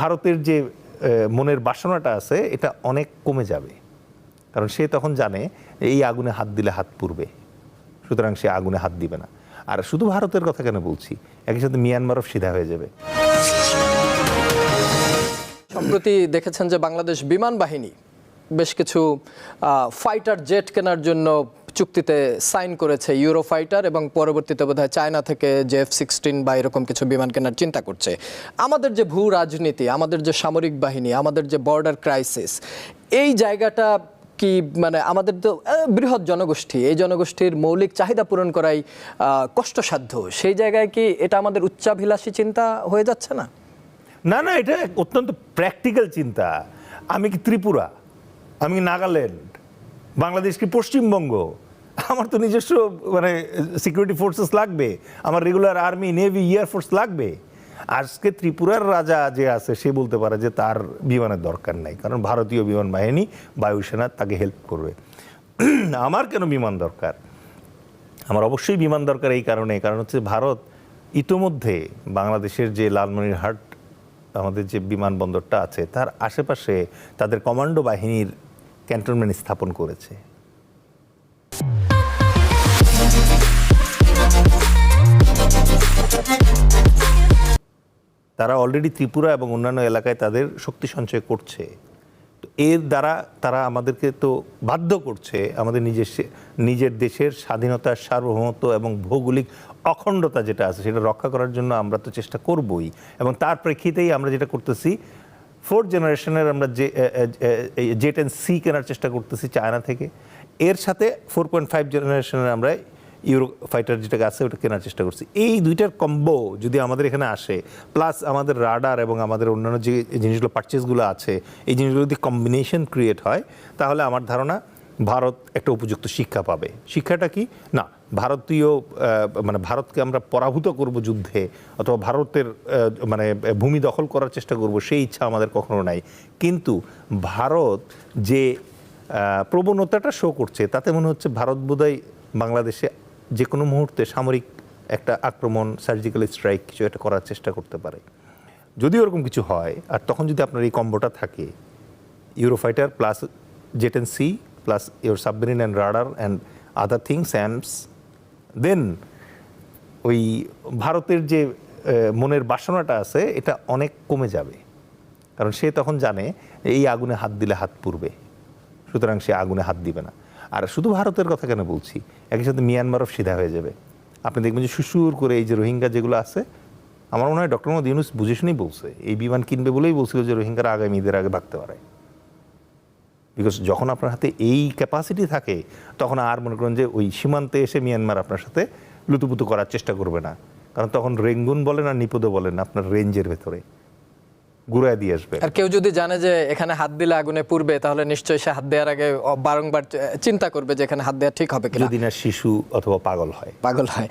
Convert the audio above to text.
ভারতের যে মনের বাসনাটা আছে, এটা অনেক কমে যাবে। কারণ সে তখন জানে, এই আগুনে হাত দিলে হাত পুড়বে। সুতরাং সে আগুনে হাত দিবে না। আর শুধু ভারতের কথা কেন বলছি? একই সাথে মিয়ানমারও সিধা হয়ে যাবে। সম্প্রতি দেখেছেন যে বাংলাদেশ বিমান বাহিনী বেশ কিছু ফাইটার জেট কেনার জন্য চুক্তিতে সাইন করেছে ইউরো ফাইটার এবং পরবর্তীতে বোধহয় চায়না থেকে যে এফ সিক্সটিন বা এরকম কিছু বিমান কেনার চিন্তা করছে। আমাদের যে ভূ রাজনীতি, আমাদের যে সামরিক বাহিনী, আমাদের যে বর্ডার ক্রাইসিস এই জায়গাটা কি মানে আমাদের তো বৃহৎ জনগোষ্ঠী, এই জনগোষ্ঠীর মৌলিক চাহিদা পূরণ করাই কষ্টসাধ্য। সেই জায়গায় কি এটা আমাদের উচ্চাভিলাষী চিন্তা হয়ে যাচ্ছে না? না না, এটা অত্যন্ত প্র্যাকটিক্যাল চিন্তা। আমি কি ত্রিপুরা? আমি নাগাল্যান্ড? বাংলাদেশ কি পশ্চিমবঙ্গ? আমার তো নিজস্ব মানে সিকিউরিটি ফোর্সেস লাগবে। আমার রেগুলার আর্মি নেভি এয়ারফোর্স লাগবে। আজকে ত্রিপুরার রাজা যে আছে, সে বলতে পারে যে তার বিমানের দরকার নাই, কারণ ভারতীয় বিমান বাহিনী বায়ুসেনা তাকে হেল্প করবে। আমার কেন বিমান দরকার? আমার অবশ্যই বিমান দরকার এই কারণে, কারণ হচ্ছে ভারত ইতোমধ্যে বাংলাদেশের যে লালমনিরহাট, আমাদের যে বিমানবন্দরটা আছে, তার আশেপাশে তাদের কমান্ডো বাহিনীর ক্যান্টনমেন্ট স্থাপন করেছে। তারা অলরেডি ত্রিপুরা এবং অন্যান্য এলাকায় তাদের শক্তি সঞ্চয় করছে। তো এর দ্বারা তারা আমাদেরকে তো বাধ্য করছে আমাদের নিজের নিজের দেশের স্বাধীনতার সার্বভৌমত্ব এবং ভৌগোলিক অখণ্ডতা যেটা আছে সেটা রক্ষা করার জন্য আমরা তো চেষ্টা করবই। এবং তার প্রেক্ষিতেই আমরা যেটা করতেছি ফোর্থ জেনারেশনের আমরা যে জেট অ্যান্ড সি কেনার চেষ্টা করতেছি চায়না থেকে। এর সাথে ফোর পয়েন্ট ফাইভ জেনারেশনের আমরা ইউরো ফাইটার যেটা আছে, ওটা কেনার চেষ্টা করছি। এই দুইটার কম্বো যদি আমাদের এখানে আসে প্লাস আমাদের রাডার এবং আমাদের অন্যান্য যে জিনিসগুলো পারচেসগুলো আছে, এই জিনিসগুলো যদি কম্বিনেশন ক্রিয়েট হয়, তাহলে আমার ধারণা ভারত একটা উপযুক্ত শিক্ষা পাবে। শিক্ষাটা কি? না, ভারতীয় মানে ভারতকে আমরা পরাভূত করব যুদ্ধে, অথবা ভারতের মানে ভূমি দখল করার চেষ্টা করব, সেই ইচ্ছা আমাদের কখনো নাই। কিন্তু ভারত যে প্রবণতাটা শো করছে, তাতে মনে হচ্ছে ভারত বোধহয় বাংলাদেশে যে কোনো মুহূর্তে সামরিক একটা আক্রমণ সার্জিক্যাল স্ট্রাইক কিছু একটা করার চেষ্টা করতে পারে। যদি ওরকম কিছু হয়, আর তখন যদি আপনার এই কম্বোটা থাকে Eurofighter plus jet and sea plus your submarine and radar and other things ands then ওই ভারতের যে মনের বাসনাটা আছে, এটা অনেক কমে যাবে। কারণ সে তখন জানে, এই আগুনে হাত দিলে হাত পুড়বে। সুতরাং সে আগুনে হাত দিবে না। আর শুধু ভারতের কথা কেন বলছি? একই সাথে মিয়ানমারও সিধা হয়ে যাবে। আপনি দেখবেন যে সুসুর করে এই যে রোহিঙ্গা যেগুলো আছে, আমার মনে হয় ডক্টর মোহাম্মদ ইউনুস বুঝে শুনেই বলছে, এই বিমান কিনবে বলেই বলছিল যে রোহিঙ্গারা আগামী ঈদের আগে ভাগতে পারে। বিকজ যখন আপনার হাতে এই ক্যাপাসিটি থাকে, তখন আর মনে করেন যে ওই সীমান্তে এসে মিয়ানমার আপনার সাথে লুতুপুতু করার চেষ্টা করবে না। কারণ তখন রেঙ্গুন বলেন আর নিপদে বলেন আপনার রেঞ্জের ভেতরে। ঘুরায় দিয়ে আসবে। আর কেউ যদি জানে যে এখানে হাত দিলে আগুনে পুড়বে তাহলে নিশ্চয়ই সে হাত দেওয়ার আগে বারংবার চিন্তা করবে যে এখানে হাত দেওয়া ঠিক হবে কিনা। যদি না শিশু অথবা পাগল হয়। পাগল হয়।